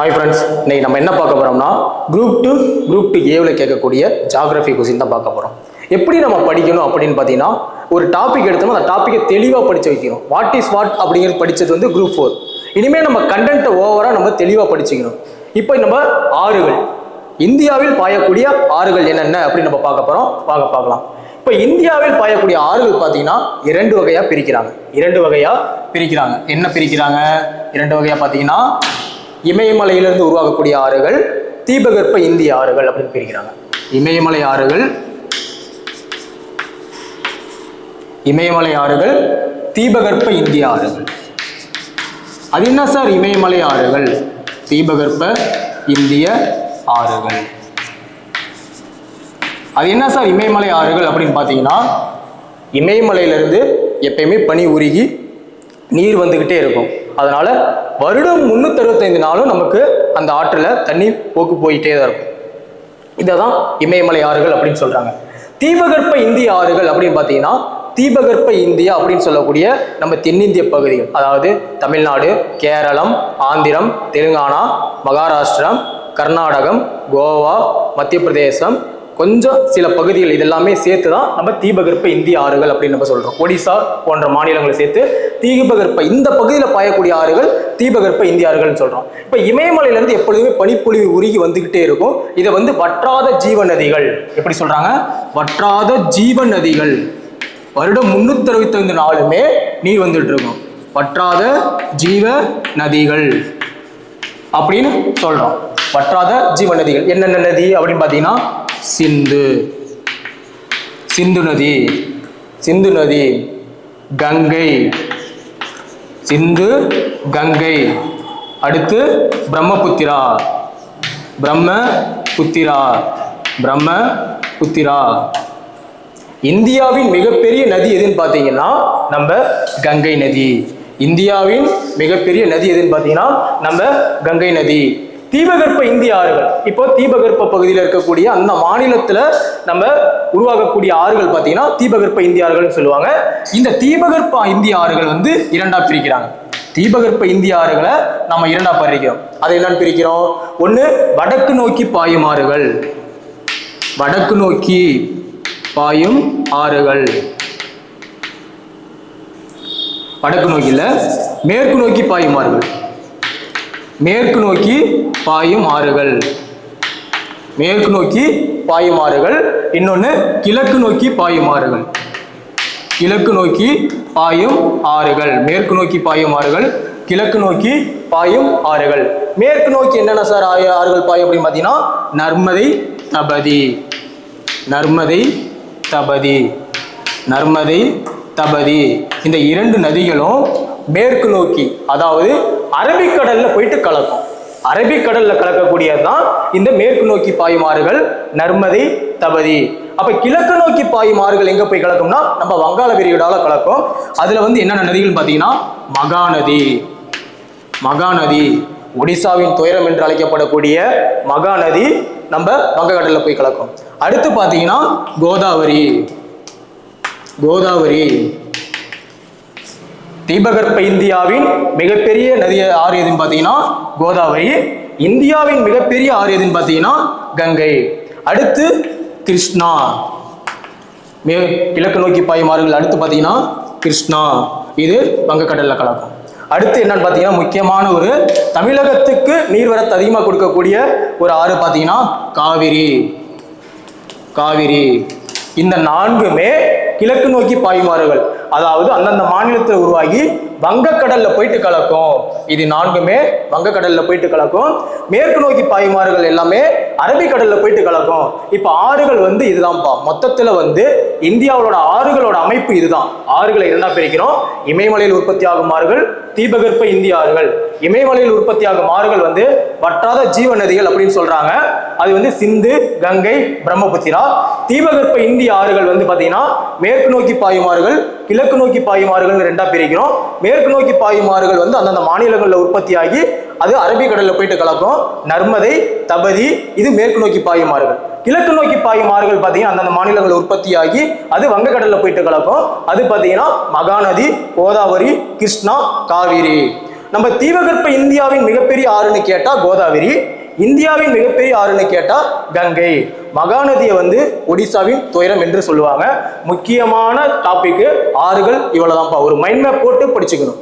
Hi friends இன்னைக்கு நம்ம என்ன பார்க்க போகிறோம்னா குரூப் டூ குரூப் டூ ஏவில் கேட்கக்கூடிய ஜாகிரபி கொஸ்டின் தான் பார்க்க போகிறோம் எப்படி நம்ம படிக்கணும் அப்படின்னு பார்த்தீங்கன்னா ஒரு டாபிக் எடுத்தோம்னா அந்த டாப்பிக்கை தெளிவாக படிச்சு வைக்கணும். வாட் இஸ் வாட் அப்படிங்கிறது படித்தது வந்து குரூப் ஃபோர் இனிமேல் நம்ம கண்டென்ட்டை ஓவராக நம்ம தெளிவாக படிச்சுக்கணும். இப்போ நம்ம ஆறுகள். இந்தியாவில் பாயக்கூடிய ஆறுகள் என்னென்ன அப்படின்னு நம்ம பார்க்க போகிறோம் வாங்க பார்க்கலாம். இப்போ இந்தியாவில் பாயக்கூடிய ஆறுகள் பார்த்தீங்கன்னா இரண்டு வகையாக பிரிக்கிறாங்க. இரண்டு வகையாக பிரிக்கிறாங்க. என்ன பிரிக்கிறாங்க? இரண்டு வகையாக பார்த்தீங்கன்னா இமயமலையிலிருந்து உருவாகக்கூடிய ஆறுகள் தீபகற்ப இந்திய ஆறுகள் அப்படின்னு பிரிக்கிறாங்க. இமயமலை ஆறுகள் இமயமலை ஆறுகள் தீபகற்ப இந்திய ஆறுகள். அது என்ன சார்? இமயமலை ஆறுகள் தீபகற்ப இந்திய ஆறுகள். அது என்ன சார்? இமயமலை ஆறுகள் அப்படின்னு பார்த்தீங்கன்னா இமயமலையிலிருந்து எப்பயுமே பனி உருகி நீர் வந்துக்கிட்டே இருக்கும். அதனால வருடம் முந்நூற்றறுபத்தைந்து நாளும் நமக்கு அந்த ஆற்றில் தண்ணி போக்கு போயிட்டே தான் இருக்கும். இதை தான் இமயமலை ஆறுகள் அப்படின்னு சொல்றாங்க. தீபகற்ப இந்திய ஆறுகள் அப்படின்னு பார்த்தீங்கன்னா தீபகற்ப இந்தியா அப்படின்னு சொல்லக்கூடிய நம்ம தென்னிந்திய பகுதிகள். அதாவது தமிழ்நாடு கேரளம் ஆந்திரம் தெலுங்கானா மகாராஷ்டிரம் கர்நாடகம் கோவா மத்திய பிரதேசம் கொஞ்சம் சில பகுதிகள் இதெல்லாமே சேர்த்து தான் நம்ம தீபகற்ப இந்திய ஆறுகள் அப்படின்னு நம்ம சொல்றோம். ஒடிசா போன்ற மாநிலங்களை சேர்த்து தீபகற்ப இந்த பகுதியில் பாயக்கூடிய ஆறுகள் தீபகற்ப இந்திய ஆறுகள்னு சொல்றோம். இப்போ இமயமலையிலேருந்து எப்பொழுதுமே பனிப்பொழிவு உருகி வந்துகிட்டே இருக்கும். இதை வந்து வற்றாத ஜீவ நதிகள் எப்படி சொல்றாங்க? வற்றாத ஜீவ நதிகள் வருடம் முன்னூத்தி அறுபத்தைந்து நாளுமே நீர் வந்துட்டு இருக்கும். வற்றாத ஜீவ நதிகள் அப்படின்னு சொல்றோம். வற்றாத ஜீவ நதிகள் என்னென்ன நதி அப்படின்னு பார்த்தீங்கன்னா சிந்து. சிந்து நதி. சிந்து நதி. கங்கை. சிந்து கங்கை. அடுத்து பிரம்மபுத்திரா. பிரம்மபுத்திரா. பிரம்மபுத்திரா. இந்தியாவின் மிகப்பெரிய நதி எதுன்னு பார்த்தீங்கன்னா நம்ம கங்கை நதி. இந்தியாவின் மிகப்பெரிய நதி எதுன்னு பார்த்தீங்கன்னா நம்ம கங்கை நதி. தீபகற்ப இந்திய ஆறுகள். இப்போ தீபகற்ப பகுதியில் இருக்கக்கூடிய அந்த மாநிலத்தில் நம்ம உருவாகக்கூடிய ஆறுகள் பார்த்தீங்கன்னா தீபகற்ப இந்திய ஆறுகள்னு சொல்லுவாங்க. இந்த தீபகற்ப இந்திய ஆறுகள் வந்து இரண்டா பிரிக்கிறாங்க. தீபகற்ப இந்திய ஆறுகளை நம்ம இரண்டா பிரிக்கிறோம். அதை என்னன்னு பிரிக்கிறோம்? ஒன்று வடக்கு நோக்கி பாயும் ஆறுகள். வடக்கு நோக்கி பாயும் ஆறுகள். வடக்கு நோக்கியில் மேற்கு நோக்கி பாயும் ஆறுகள். மேற்கு நோக்கி பாயும் ஆறுகள். மேற்கு நோக்கி பாயும் ஆறுகள். இன்னொன்று கிழக்கு நோக்கி பாயும் ஆறுகள். கிழக்கு நோக்கி பாயும் ஆறுகள். மேற்கு நோக்கி பாயும் ஆறுகள். கிழக்கு நோக்கி பாயும் ஆறுகள். மேற்கு நோக்கி என்னென்ன சார் ஆய- ஆறுகள் பாயும் அப்படின்னு பார்த்தீங்கன்னா நர்மதை தபதி. நர்மதை தபதி. நர்மதை தபதி. இந்த இரண்டு நதிகளும் மேற்கு நோக்கி அதாவது அரபிக்கடல்ல போயிட்டு கலக்கும். அரபிக்கடல்ல கலக்கக்கூடியது தான் இந்த மேற்கு நோக்கி பாயும் ஆறுகள் நர்மதி தபதி. அப்ப கிழக்கு நோக்கி பாயும் ஆறுகள் எங்க போய் கலக்கும்னா நம்ம வங்காள விரிகுடால கலக்கும். அதுல வந்து என்னென்ன நதிகள் பார்த்தீங்கன்னா மகாநதி மகாநதி ஒடிசாவின் துயரம் என்று அழைக்கப்படக்கூடிய மகாநதி நம்ம வங்கக்கடலில் போய் கலக்கும். அடுத்து பார்த்தீங்கன்னா கோதாவரி. கோதாவரி. தீபகற்ப இந்தியாவின் மிகப்பெரிய நதி ஆறு எதுன்னு பார்த்தீங்கன்னா கோதாவரி. இந்தியாவின் மிகப்பெரிய ஆறு எதுன்னு பார்த்தீங்கன்னா கங்கை. அடுத்து கிருஷ்ணா. மே கிழக்கு நோக்கி பாயும் ஆறுகள் அடுத்து பார்த்தீங்கன்னா கிருஷ்ணா. இது வங்கக்கடலில் கலக்கும். அடுத்து என்னன்னு பார்த்தீங்கன்னா முக்கியமான ஒரு தமிழகத்துக்கு நீர்வரத்து அதிகமாக கொடுக்கக்கூடிய ஒரு ஆறு பார்த்தீங்கன்னா காவிரி. காவிரி. இந்த நான்குமே கிழக்கு நோக்கி பாயுமாறுகள். அதாவது அந்தந்த மாநிலத்தில் உருவாகி வங்கக்கடல்ல போயிட்டு கலக்கும். இது நான்குமே வங்கக்கடல்ல போயிட்டு கலக்கும். மேற்கு நோக்கி பாயுமாறுகள் எல்லாமே அரபிக்கடல்ல போயிட்டு கலக்கும். இப்போ ஆறுகள் வந்து இதுதான்ப்பா. மொத்தத்துல வந்து இந்தியாவோட ஆறுகளோட அமைப்பு இதுதான். ஆறுகளை இரண்டா பிரிக்கிறோம். இமயமலையில் உற்பத்தி ஆகும் ஆறுகள் தீபகற்ப இந்திய ஆறுகள். இமயமலையில் உற்பத்தி ஆகும் ஆறுகள் வந்து வற்றாத ஜீவ நதிகள் அப்படின்னு சொல்றாங்க. அது வந்து சிந்து கங்கை பிரம்மபுத்திரா. தீபகற்ப இந்திய ஆறுகள் வந்து பாத்தீங்கன்னா மேற்கு நோக்கி பாயும் ஆறுகள் கிழக்கு நோக்கி பாயும் ஆறுகள் ரெண்டா பிரிக்கிறோம். மேற்கு நோக்கி பாயும் ஆறுகள் வந்து அந்தந்த மாநிலங்களில் உற்பத்தியாகி அது அரபிக்கடலில் போயிட்டு கலக்கும். நர்மதை தபதி இது மேற்கு நோக்கி பாயும் ஆறுகள். கிழக்கு நோக்கி பாயும் ஆறுகள் பார்த்தீங்கன்னா அந்தந்த மாநிலங்களில் உற்பத்தியாகி அது வங்கக்கடலில் போயிட்டு கலக்கும். அது பார்த்தீங்கன்னா மகாநதி கோதாவரி கிருஷ்ணா காவிரி. நம்ம தீபகற்ப இந்தியாவின் மிகப்பெரிய ஆறுன்னு கேட்டால் கோதாவரி. இந்தியாவின் மிகப்பெரிய ஆறுன்னு கேட்டால் கங்கை. மகாநதியை வந்து ஒடிசாவின் துயரம் என்று சொல்லுவாங்க. முக்கியமான டாபிக் ஆறுகள் இவ்வளோதான்ப்பா ஒரு மைண்ட் மேப் போட்டு படிச்சுக்கணும்.